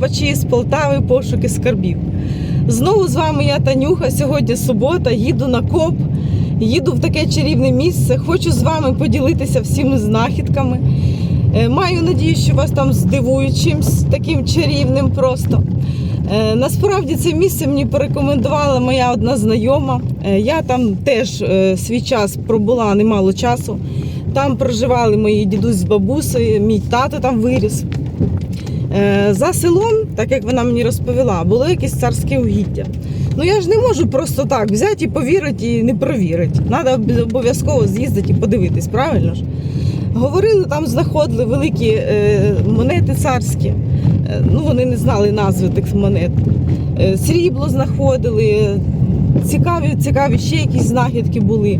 Пачі з Полтави пошуки скарбів. Знову з вами я Танюха. Сьогодні субота, їду на коп, їду в таке чарівне місце. Хочу з вами поділитися всіми знахідками. Е, Маю надію, що вас там здивують чимось таким чарівним просто. Е, Насправді це місце мені порекомендувала моя одна знайома. Е, Я там теж свій час пробула немало часу. Там проживали мої дідусь з бабусею, мій тато там виріс. Е, За селом, так як вона мені розповіла, було якесь царське угіддя. Ну я ж не можу просто так взяти і повірити і не провірити. Треба обов'язково з'їздити і подивитись, правильно ж? Говорили, там знаходили великі е, монети царські. Е, ну, вони не знали назви тих монет. Срібло знаходили, цікаві, цікаві ще якісь знахідки були.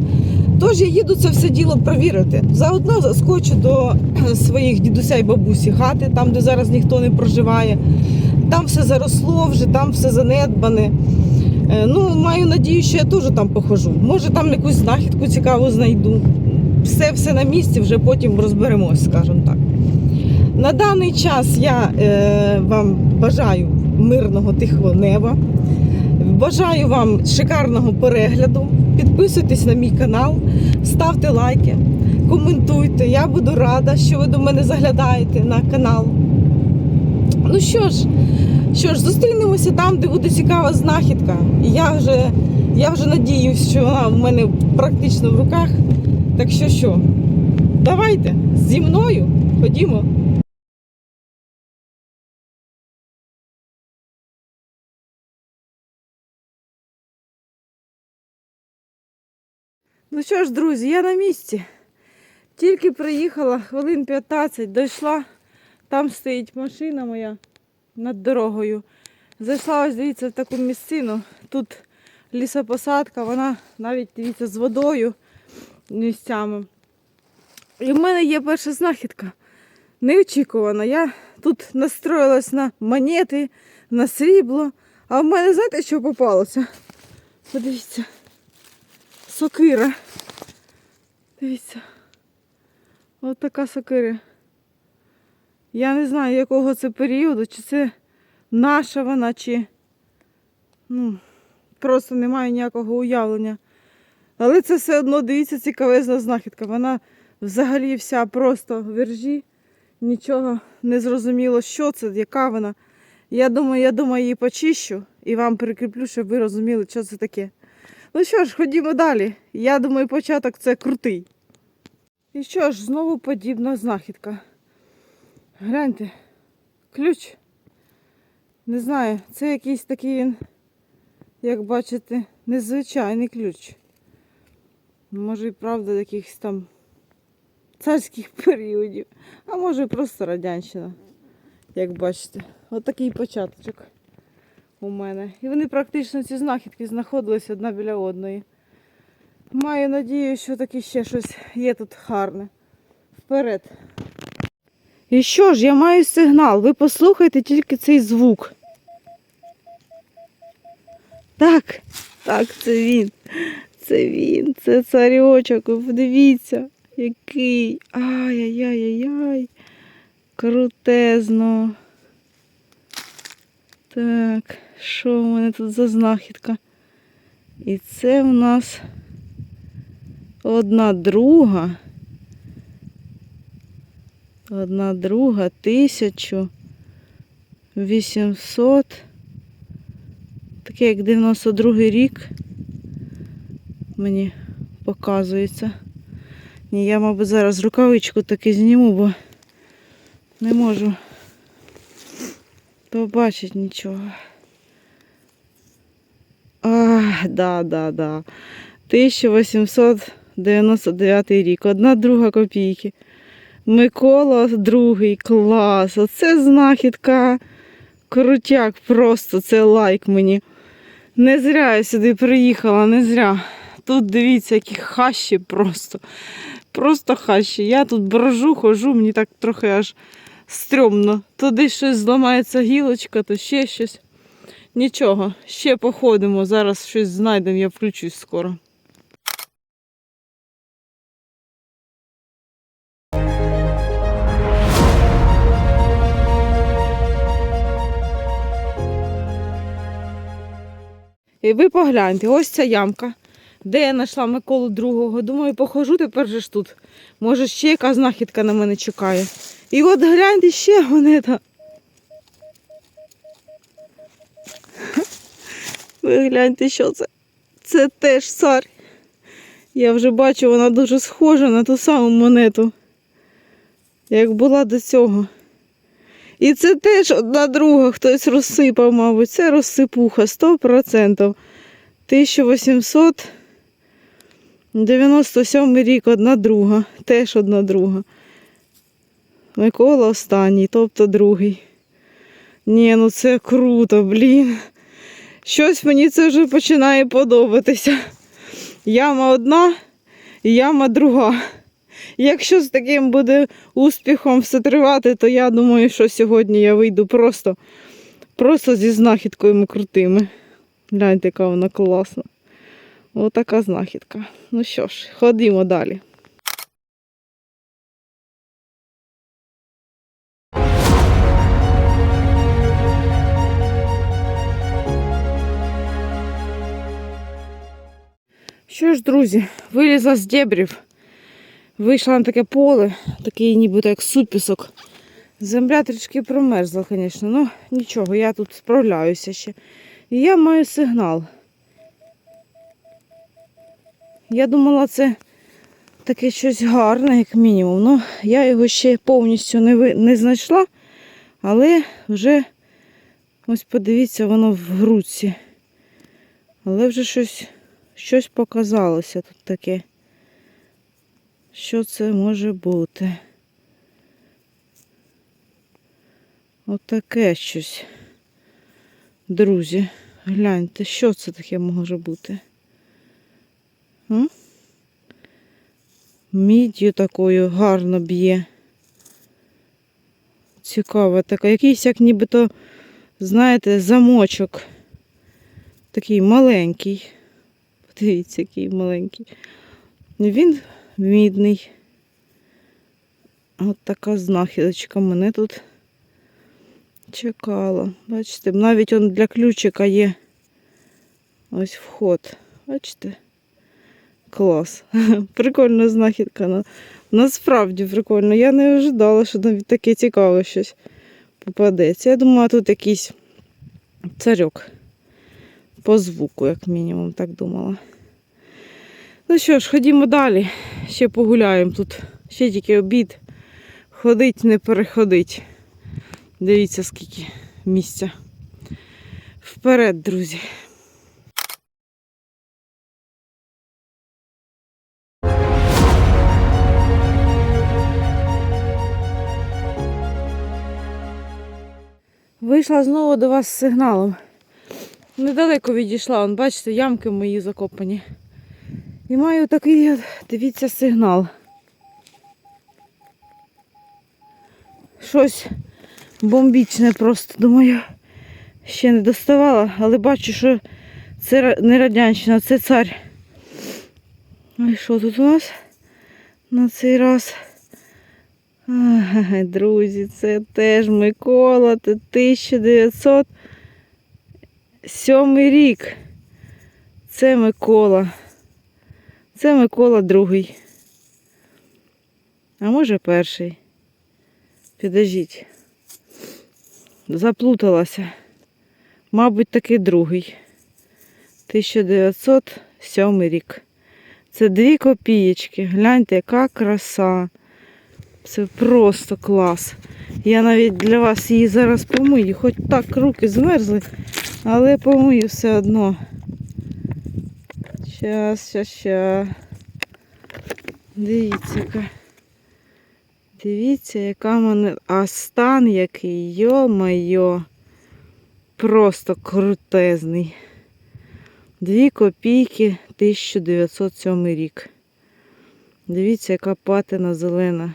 Тож я їду це все діло провірити. Заодно заскочу до своїх дідуся і бабусі хати, там, де зараз ніхто не проживає. Там все заросло вже, там все занедбане. Е, Ну, маю надію, що я теж там похожу. Може, там якусь знахідку цікаву знайду. Все, все на місці, вже потім розберемось, скажімо так. На даний час я е, вам бажаю мирного тихого неба. Бажаю вам шикарного перегляду. Підписуйтесь на мій канал, ставте лайки, коментуйте. Я буду рада, що ви до мене заглядаєте на канал. Ну що ж, що ж, зустрінемося там, де буде цікава знахідка. Я вже, я вже надіюсь, що вона в мене практично в руках. Так що що, давайте зі мною ходімо. Ну що ж, друзі, я на місці. Тільки приїхала хвилин 15, дійшла. Там стоїть машина моя над дорогою. Зайшла ось, дивіться, в таку місцину. Тут лісопосадка, вона навіть дивіться з водою місцями. І в мене є перша знахідка. Неочікувана. Я тут настроїлась на монети, на срібло. А в мене, знаєте, що попалося? Подивіться. Сокира. Дивіться. Ось така сокира. Я не знаю, якого це періоду, чи це наша вона, чи ну, просто немає ніякого уявлення. Але це все одно, дивіться, цікавезна знахідка. Вона взагалі вся просто в вержі. Нічого не зрозуміло, що це, яка вона. Я думаю, я думаю, її почищу і вам прикріплю, щоб ви розуміли, що це таке. Ну що ж, ходімо далі. Я думаю, початок це крутий. І що ж, знову подібна знахідка. Гляньте, ключ. Не знаю, це якийсь такий він, як бачите, незвичайний ключ. Може і правда якихось там царських періодів, а може просто радянщина, як бачите. Отакий початочок у мене. І вони практично ці знахідки знаходились одна біля одної. Маю надію, що таки ще щось є тут гарне. Вперед. І що ж, я маю сигнал. Ви послухайте тільки цей звук. Так, так, це він. Це він, це царьочок. Ви подивіться, який. Ай-яй-яй-яй. Крутезно. Так, що в мене тут за знахідка? І це в нас одна друга. Одна друга, тисячу вісімсот. Таке як 92 рік мені показується. Ні, я, мабуть, зараз рукавичку таки зніму, бо не можу побачити нічого. А, да, да, да. 1899 рік. Одна друга копійки. Микола другий клас. Оце знахідка. Крутяк просто, це лайк мені. Не зря я сюди приїхала, не зря. Тут дивіться, які хащі просто. Просто хащі. Я тут брожу, хожу, мені так трохи аж стрьомно. Десь щось зламається гілочка, то ще щось. Нічого, ще походимо, зараз щось знайдемо, я включусь скоро. І ви погляньте, ось ця ямка, де я знайшла Миколу другого. Думаю, похожу тепер же ж тут. Може, ще яка знахідка на мене чекає. І от гляньте ще вони там. Ви гляньте, що це. Це теж цар. Я вже бачу, вона дуже схожа на ту саму монету, як була до цього. І це теж одна друга, хтось розсипав, мабуть. Це розсипуха 100%. 1897 рік, одна друга, теж одна друга. Микола останній, тобто другий. Ні, ну це круто, блін. Щось мені це вже починає подобатися. Яма одна, яма друга. Якщо з таким буде успіхом все тривати, то я думаю, що сьогодні я вийду просто, просто зі знахідкою крутими. Гляньте, яка вона класна. Отака знахідка. Ну що ж, ходімо далі. Що ж, друзі, вилізла з дебрів. Вийшла на таке поле, такий нібито як супісок. Земля трішки промерзла, звісно, ну нічого, я тут справляюся ще. І я маю сигнал. Я думала, це таке щось гарне, як мінімум. Ну, я його ще повністю не, ви... не знайшла, але вже ось подивіться, воно в грудці. Але вже щось, щось показалося тут таке. Що це може бути? Отаке щось. Друзі, гляньте, що це таке може бути? М? Міддю такою гарно б'є. Цікаво така. Якийсь, як нібито, знаєте, замочок. Такий маленький. Подивіться, який маленький. Він мідний. От така знахідочка мене тут чекала. Бачите, навіть он для ключика є ось вход. Бачите? Клас. Прикольна знахідка. Насправді прикольно. Я не ожидала, що навіть таке цікаве щось попадеться. Я думала, тут якийсь царьок. По звуку, як мінімум, так думала. Ну що ж, ходімо далі. Ще погуляємо тут. Ще тільки обід. Ходить, не переходить. Дивіться, скільки місця. Вперед, друзі. Вийшла знову до вас з сигналом. Недалеко відійшла, Вон, бачите, ямки мої закопані. І маю такий, дивіться, сигнал. Щось бомбічне просто, думаю, ще не доставала, але бачу, що це не радянщина, це цар. Ну і що тут у нас на цей раз? Ай, друзі, це теж Микола, це 1907 рік. Це Микола. Це Микола другий. А може перший. Підождіть. Заплуталася. Мабуть, таки другий. 1907 рік. Це дві копієчки. Гляньте, яка краса. Це просто клас. Я навіть для вас її зараз помию. Хоч так руки змерзли, але помию все одно. Щас, щас, щас. Дивіться, яка. Дивіться, яка мене. А стан який, йо-майо. Просто крутезний. Дві копійки 1907 рік. Дивіться, яка патина зелена.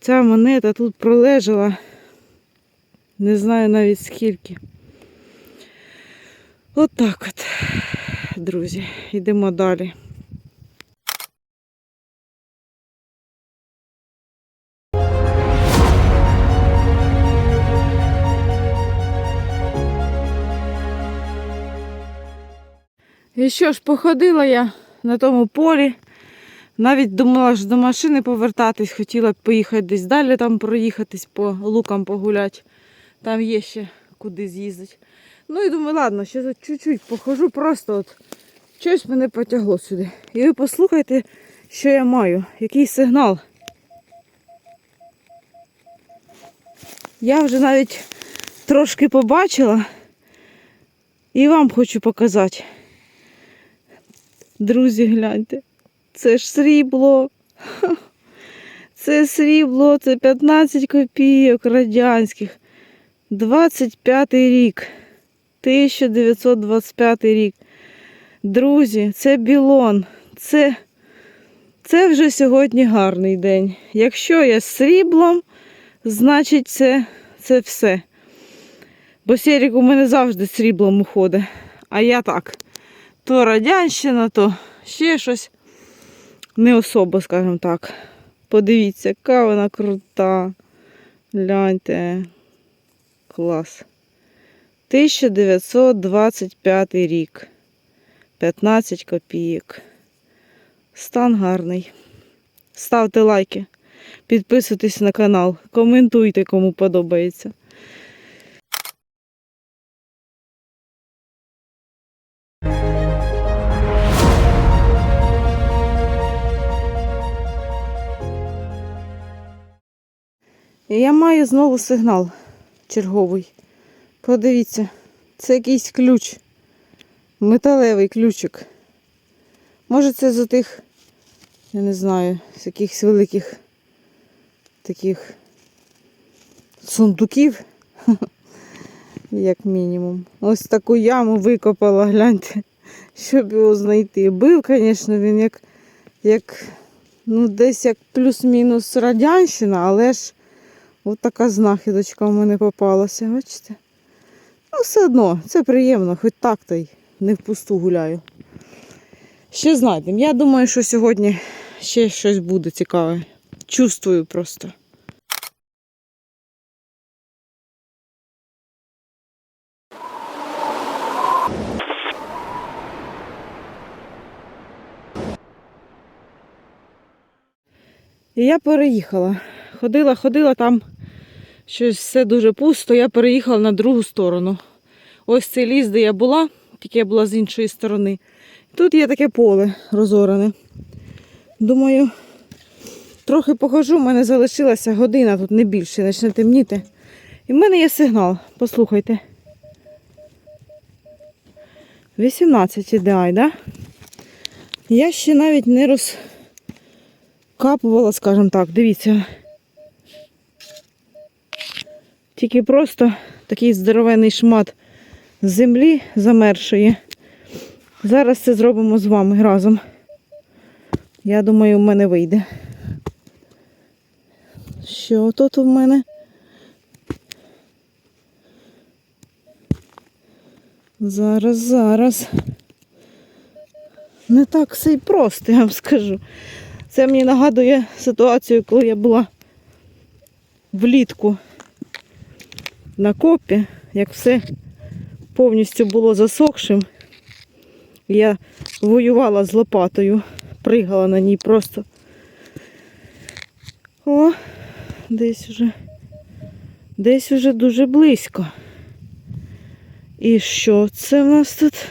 Ця монета тут пролежала. Не знаю навіть скільки. От от, друзі, йдемо далі. І що ж, походила я на тому полі. Навіть думала ж до машини повертатись, хотіла б поїхати десь далі там проїхатись, по лукам погуляти. Там є ще куди з'їздити. Ну і думаю, ладно, ще за чуть-чуть похожу, просто от щось мене потягло сюди. І ви послухайте, що я маю, який сигнал. Я вже навіть трошки побачила і вам хочу показати. Друзі, гляньте, це ж срібло. Це срібло, це 15 копійок радянських. 25 рік. 1925 рік. Друзі, це білон. Це, це вже сьогодні гарний день. Якщо я з сріблом, значить це, це все. Бо Серік у мене завжди сріблом уходить. А я так. То радянщина, то ще щось. Не особо, скажімо так. Подивіться, яка вона крута. Гляньте. Клас. 1925 рік. 15 копійок. Стан гарний. Ставте лайки, підписуйтесь на канал, коментуйте, кому подобається. Я маю знову сигнал черговий. Подивіться, це якийсь ключ. Металевий ключик. Може це з тих, я не знаю, з якихось великих таких сундуків, як мінімум. Ось таку яму викопала, гляньте, щоб його знайти. Бив, звісно, він як, як ну, десь як плюс-мінус радянщина, але ж от така знахідочка в мене попалася, бачите? Ну, все одно, це приємно, хоч так то й не впусту гуляю. Ще знайдемо. Я думаю, що сьогодні ще щось буде цікаве. Чувствую просто. І я переїхала. Ходила, ходила там щось все дуже пусто. Я переїхала на другу сторону. Ось цей ліс, де я була, тільки я була з іншої сторони. Тут є таке поле розорене. Думаю, трохи похожу, в мене залишилася година, тут не більше, почне темніти. І в мене є сигнал, послухайте. 18 ідеай, да? Я ще навіть не розкапувала, скажімо так, дивіться. Тільки просто такий здоровенний шмат землі замершої. Зараз це зробимо з вами разом. Я думаю, в мене вийде. Що тут у мене? Зараз, зараз. Не так все й просто, я вам скажу. Це мені нагадує ситуацію, коли я була влітку на копі, як все повністю було засохшим. Я воювала з лопатою, пригала на ній просто. О, десь уже, десь уже дуже близько. І що це в нас тут?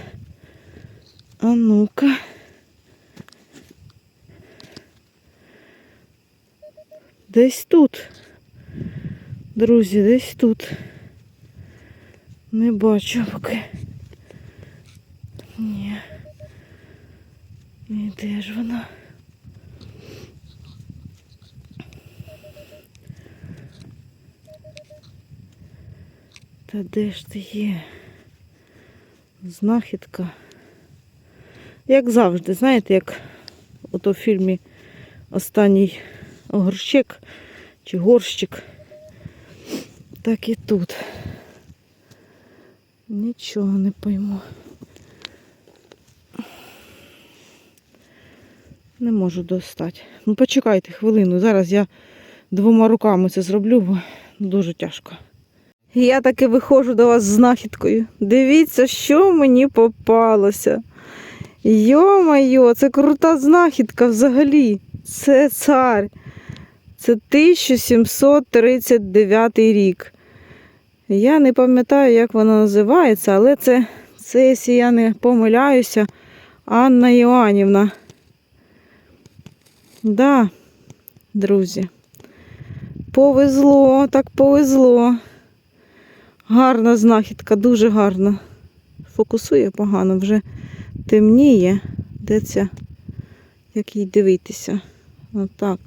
А ну-ка. Десь тут. Друзі, десь тут. Не бачу поки. Ні. І де ж вона? Та де ж ти є? Знахідка. Як завжди, знаєте, як ото в фільмі Останній огорщик чи горщик. Так і тут. Нічого не пойму. Не можу достати. Ну почекайте хвилину. Зараз я двома руками це зроблю, бо дуже тяжко. Я таки виходжу до вас з знахідкою. Дивіться, що мені попалося. Йо-майо, це крута знахідка взагалі. Це цар. Це 1739 рік. Я не пам'ятаю, як вона називається, але це, це, якщо я не помиляюся, Анна Іоанівна. Да, друзі. Повезло, так повезло. Гарна знахідка, дуже гарна. Фокусує погано, вже темніє. Де ця? Як їй дивитися? Отак.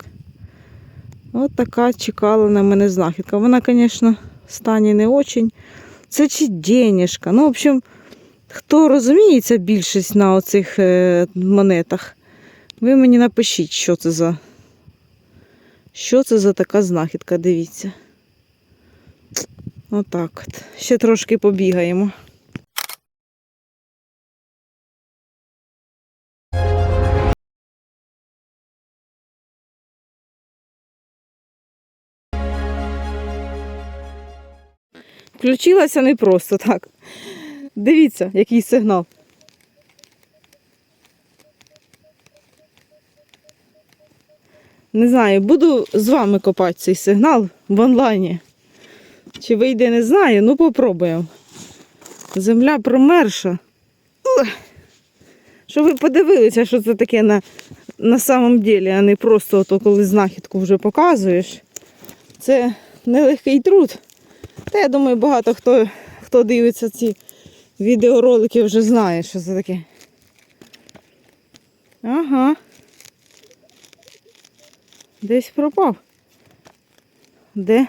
От така чекала на мене знахідка. Вона, звісно, стані не очень. Це чи денежка. Ну, в общем, хто розуміється більшість на оцих е, монетах, ви мені напишіть, що це за. Що це за така знахідка, дивіться. Отак от. Ще трошки побігаємо. Включилася не просто так. Дивіться, який сигнал. Не знаю, буду з вами копати цей сигнал в онлайні. Чи вийде, не знаю, ну попробуємо. Земля промерша. Щоб ви подивилися, що це таке на, на самом ділі, а не просто ото, коли знахідку вже показуєш. Це нелегкий труд. Та я думаю, багато хто, хто дивиться ці відеоролики, вже знає, що це таке. Ага. Десь пропав. Де?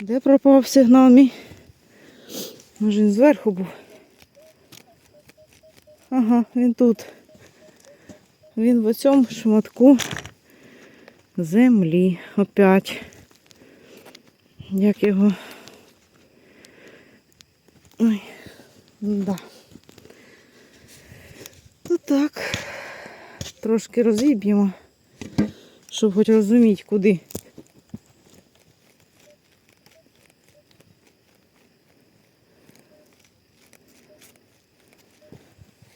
Де пропав сигнал мій? Може він зверху був. Ага, він тут. Він в цьому шматку землі. Опять. Як його. Ой, да. То так. Трошки розіб'ємо, щоб хоч розуміти, куди.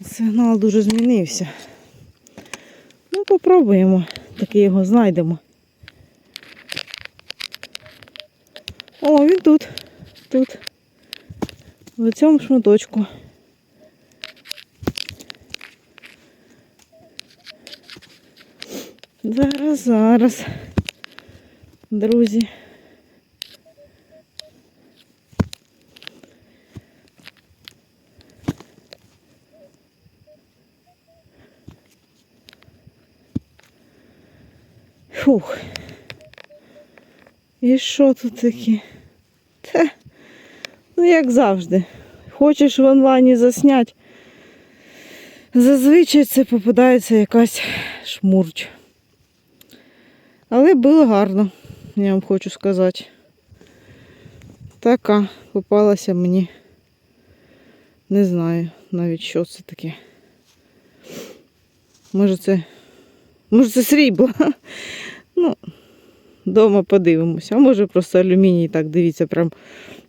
Сигнал дуже змінився. Ну, попробуємо, таки його знайдемо. він тут. Тут. В цьому шматочку. Зараз, зараз. Друзі. Фух. І що тут таке? Ну як завжди. Хочеш в онлайні засняти, зазвичай це попадається якась шмурч. Але було гарно, я вам хочу сказати. Така попалася мені. Не знаю навіть що це таке. Може це. Може це срібло. Ну, Дома подивимося. А може просто алюміній, так дивіться, прям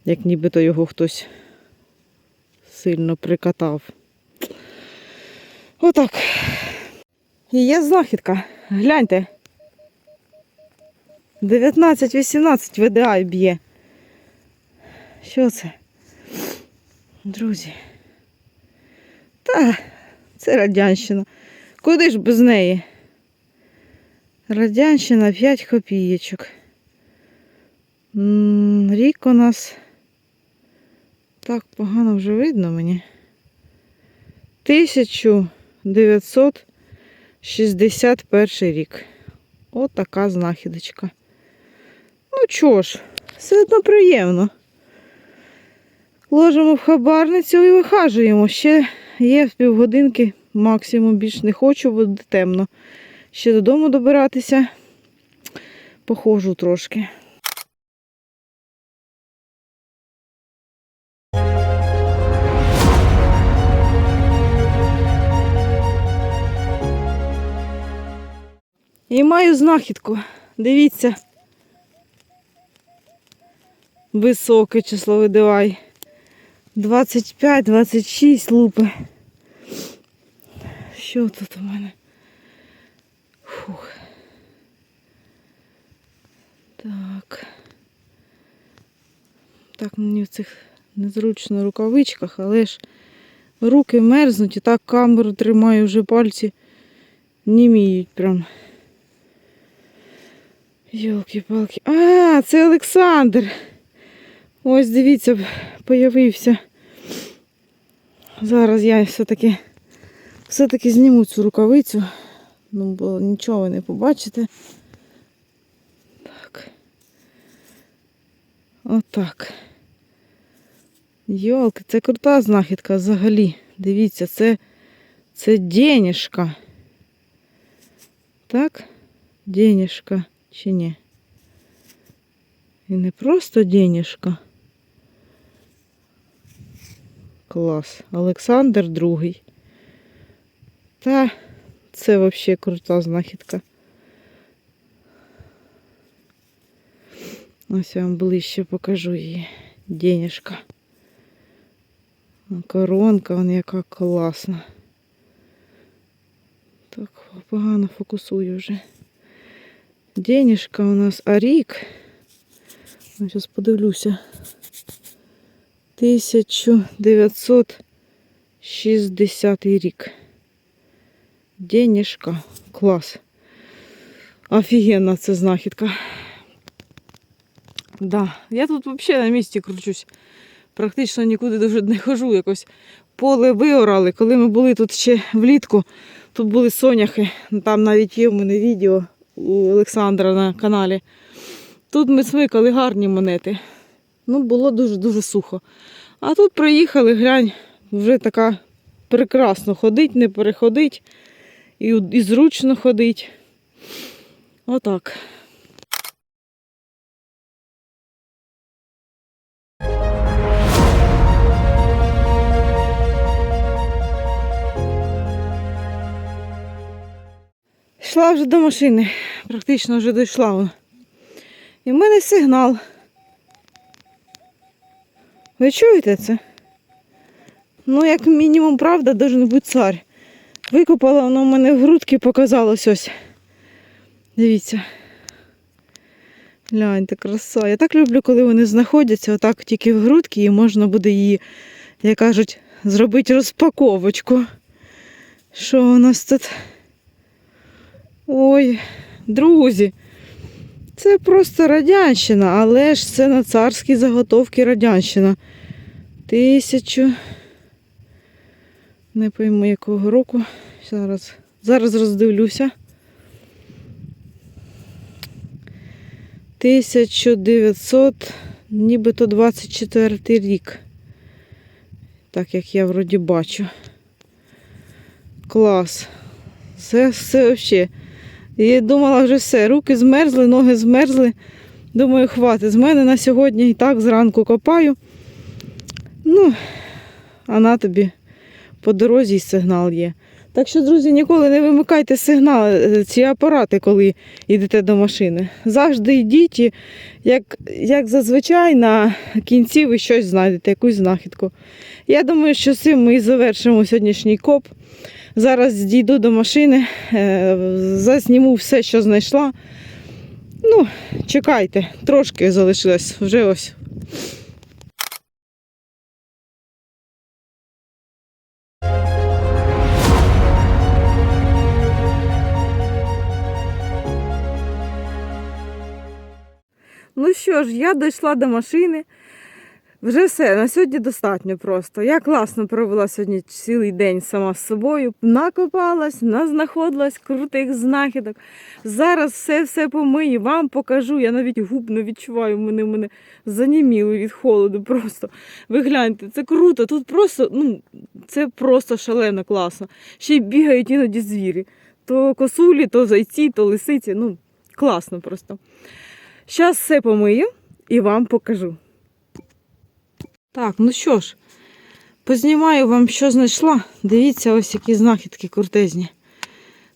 як нібито його хтось сильно прикатав. Отак. І є знахідка. Гляньте. 19-18 ВДА б'є. Що це? Друзі. Та, це радянщина. Куди ж без неї? Радянщина 5 копійочок. Рік у нас так погано вже видно мені. 1961 рік. От така знахідочка. Ну чого ж, все одно приємно. Ложимо в хабарницю і вихажуємо. Ще є півгодинки, максимум більш не хочу, буде темно. Ще додому добиратися. Похожу трошки. І маю знахідку. Дивіться. Високе число видавай. 25-26 лупи. Що тут у мене? Фух. Так. Так мені в цих незручно рукавичках, але ж руки мерзнуть і так камеру тримаю, вже пальці німіють прям. Йолки-палки. А, це Олександр. Ось дивіться, появився. Зараз я все-таки все-таки зніму цю рукавицю. Ну, бо нічого ви не побачите. Так. Отак. Йолки, це крута знахідка взагалі. Дивіться, це, це денежка. Так? Денежка чи ні? І не просто денежка. Клас. Олександр другий. Та це взагалі крута знахідка. Ось я вам ближче покажу її. Денежка. Коронка, вон яка класна. Так, погано фокусую вже. Денежка у нас а рік. Ну, Зараз подивлюся. 1960 рік. Денежка. Клас. Офігенна це знахідка. Да. Я тут взагалі на місці кручусь. Практично нікуди дуже не хожу. Якось поле виорали. Коли ми були тут ще влітку, тут були соняхи. Там навіть є в мене відео у Олександра на каналі. Тут ми смикали гарні монети. Ну, було дуже-дуже сухо. А тут приїхали, глянь, вже така прекрасно ходить, не переходить. І, і зручно ходить. Отак. Йшла вже до машини, практично вже дійшла. І в мене сигнал. Ви чуєте це? Ну, як мінімум, правда, должен бути цар. Викопала воно в мене в грудки показалось ось. Дивіться. Гляньте, краса. Я так люблю, коли вони знаходяться отак тільки в грудки і можна буде її, як кажуть, зробити розпаковочку. Що у нас тут? Ой, друзі. Це просто радянщина, але ж це на царські заготовки радянщина. Тисячу. Не пойму якого року. Зараз, зараз роздивлюся. 1900, нібито 24 рік. Так як я вроді бачу. Клас. Це все взагалі. І думала вже все, руки змерзли, ноги змерзли. Думаю, хватить. З мене на сьогодні і так зранку копаю. Ну, а на тобі по дорозі сигнал є. Так що, друзі, ніколи не вимикайте сигнал, е, ці апарати, коли йдете до машини. Завжди йдіть, і, як, як зазвичай, на кінці ви щось знайдете, якусь знахідку. Я думаю, що з цим ми і завершимо сьогоднішній коп. Зараз дійду до машини, е, засніму все, що знайшла. Ну, чекайте, трошки залишилось вже ось. Ну що ж, я дійшла до машини. Вже все, на сьогодні достатньо просто. Я класно провела сьогодні цілий день сама з собою. Накопалась, назнаходилась крутих знахідок. Зараз все-все помию, вам покажу. Я навіть губно відчуваю, мене мене заніміли від холоду. Просто ви гляньте, це круто. Тут просто, ну, це просто шалено класно. Ще й бігають іноді звірі. То косулі, то зайці, то лисиці. Ну, класно просто. Зараз все помию і вам покажу. Так, ну що ж, познімаю вам, що знайшла. Дивіться, ось які знахідки крутезні.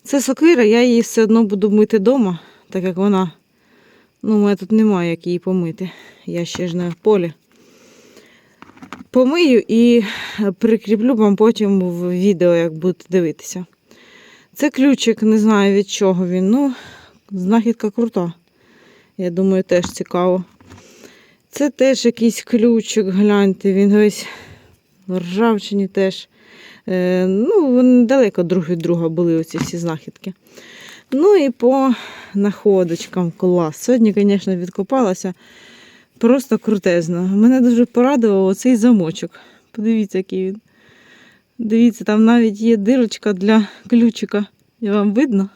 Це сокира, я її все одно буду мити вдома, так як вона. Ну, у мене тут немає як її помити. Я ще ж не в полі. Помию і прикріплю вам потім в відео, як будете дивитися. Це ключик, не знаю від чого він. Ну, знахідка крута. Я думаю, теж цікаво. Це теж якийсь ключик, гляньте, він весь ржавчині теж. Е, ну, вони далеко друг від друга були оці всі знахідки. Ну і по находочкам клас. Сьогодні, звісно, відкопалася. Просто крутезно. Мене дуже порадував оцей замочок. Подивіться, який він. Дивіться, там навіть є дирочка для ключика. І вам видно?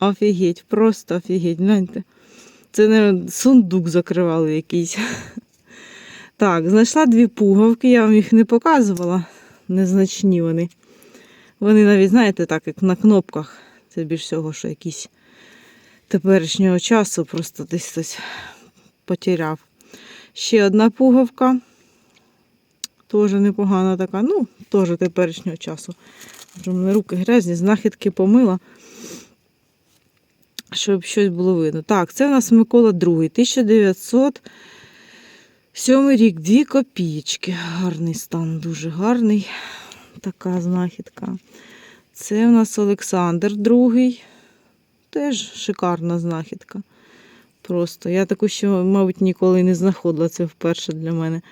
Офігеть, просто офігеть, гляньте. Це не сундук закривали якийсь. Так, знайшла дві пуговки, я вам їх не показувала. Незначні вони. Вони навіть, знаєте, так, як на кнопках. Це більш всього, що якісь теперішнього часу просто десь хтось потеряв. Ще одна пуговка. Теж непогана така. Ну, теж теперішнього часу. Вже мене руки грязні, знахідки помила. Щоб щось було видно. Так, це у нас Микола II, 1907 рік, дві копійки. Гарний стан, дуже гарний. Така знахідка. Це у нас Олександр II. Теж шикарна знахідка. Просто. Я таку ще, мабуть, ніколи не знаходила. Це вперше для мене.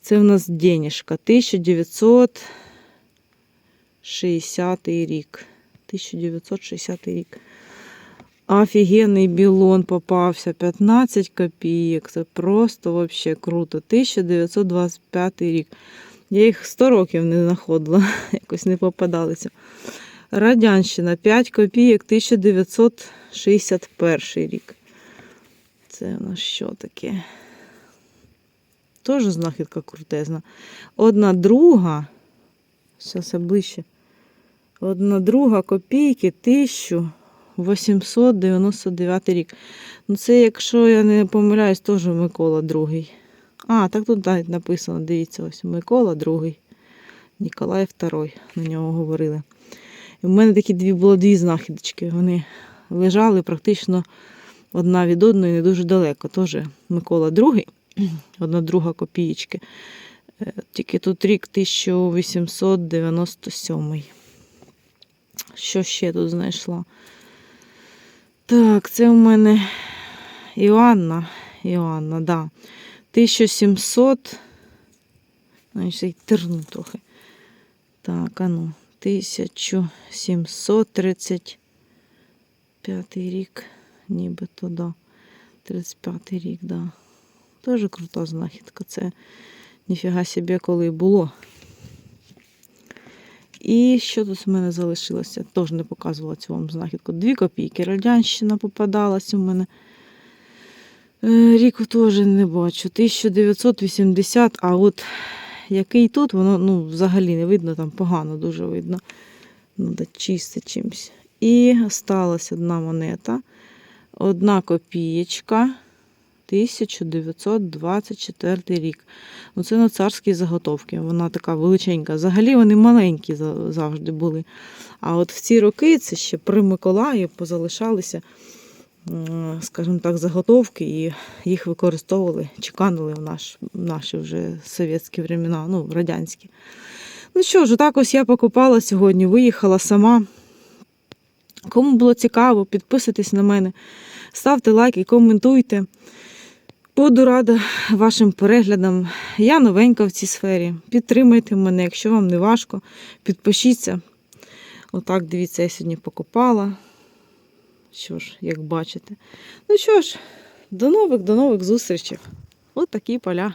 Це у нас денежка. 1960 рік. 1960 рік. Офігенний білон попався. 15 копійок. Це просто вообще круто. 1925 рік. Я їх 100 років не знаходила, якось не попадалися. Радянщина 5 копійок 1961 рік. Це у нас що таке? Теж знахідка крутезна. Одна друга, зараз ближче. Одна друга копійки 1899 рік. Ну, це, якщо я не помиляюсь, теж Микола другий. А, так тут навіть написано, дивіться, ось Микола другий. Ніколай II, на нього говорили. І в мене такі дві було дві знахідочки. Вони лежали практично одна від одної не дуже далеко. Теж Микола II, одна друга копієчки. Е, Тільки тут рік 1897. Що ще тут знайшла? Так, це у мене Іоанна. Іоанна, да. 1700. Значить, й терну трохи. Так, а ну, 1735 рік, нібито, да. 35 рік, да. Теж крута знахідка. Це ніфіга собі, коли було. І що тут в мене залишилося? Теж не показувала цю вам знахідку. Дві копійки. Радянщина попадалась у мене. Е, Рік теж не бачу. 1980, а от який тут, воно ну, взагалі не видно, там погано дуже видно. Треба чистити чимось. І осталась одна монета. Одна копієчка. 1924 рік. Ну, це на царські заготовки. Вона така величенька. Взагалі вони маленькі завжди були. А от в ці роки це ще при Миколаї позалишалися, скажімо так, заготовки, і їх використовували, чеканили в наш, наші вже совєтські времена, ну, радянські. Ну що ж, так ось я покупала сьогодні, виїхала сама. Кому було цікаво, підписуйтесь на мене, ставте лайки, коментуйте. Буду рада вашим переглядам. Я новенька в цій сфері. Підтримайте мене, якщо вам не важко, підпишіться. Отак, дивіться, я сьогодні покупала. Що ж, як бачите. Ну що ж, до нових, до нових зустрічей. От такі поля.